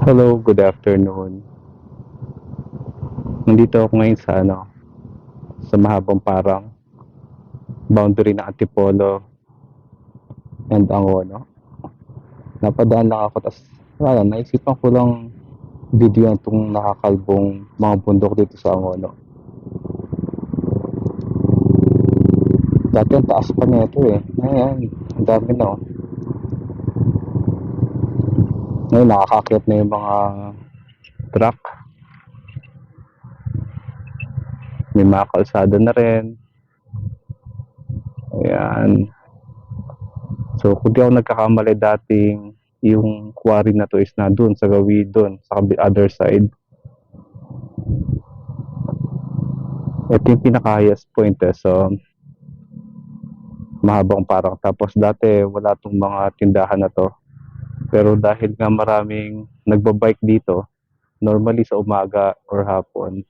Hello, good afternoon. Nandito ako ngayon sa ano, sa mahabang parang boundary ng Antipolo and Angono. Napadaan lang ako, tas wala, naisipan ko lang video itong nakakalbong mga bundok dito sa Angono. Dati ang taas pa nito eh. Ngayon, ang dami na oh. Ngayon, nakakakit na yung mga truck. May mga kalsada na rin. Ayan. So, kung di ako nagkakamali dating yung quarry na to is na dun sa gawin dun sa other side. Ito yung pinaka-highest point eh. So, mahabang parang. Tapos dati wala tong mga tindahan na to. Pero dahil nga maraming nagbabike dito, normally sa umaga or hapon,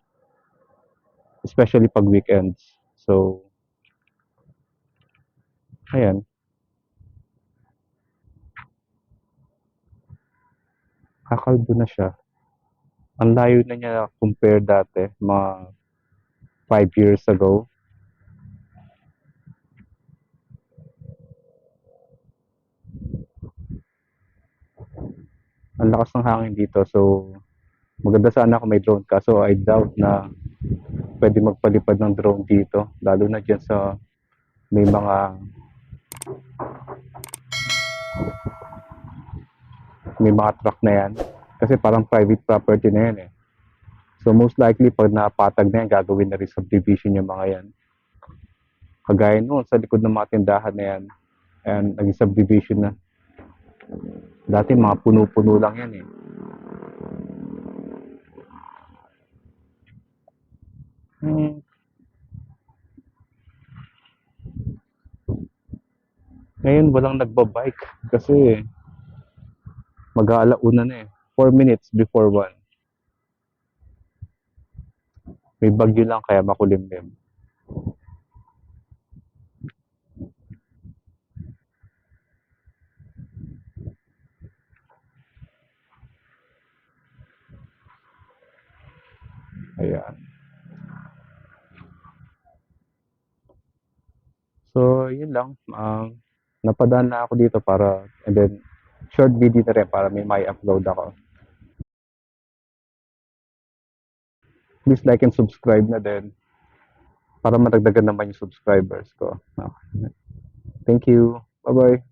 especially pag weekends. So, ayan. Kakalbo na siya. Ang layo na niya compare dati, mga 5 years ago. Ang lakas ng hangin dito. So, maganda sana kung may drone. Kaso I doubt na pwede magpalipad ng drone dito. Lalo na dyan sa may mga may mga truck na yan. Kasi parang private property na yan eh. So most likely pag napatag na yan, gagawin na rin subdivision yung mga yan. Kagaya noon sa likod ng mga tindahan na yan, and naging subdivision na. Dati mga puno-puno lang yan eh. Hmm. Ngayon walang nagbabike kasi mag-aalauna na eh. 4 minutes before 1. May bagyo lang kaya makulimlim. Ayan. So, yun lang. Um, napadaan na ako dito para, and then, short video na rin para may may upload ako. Please like and subscribe na din para matagdagan naman yung subscribers ko. Thank you. Bye-bye.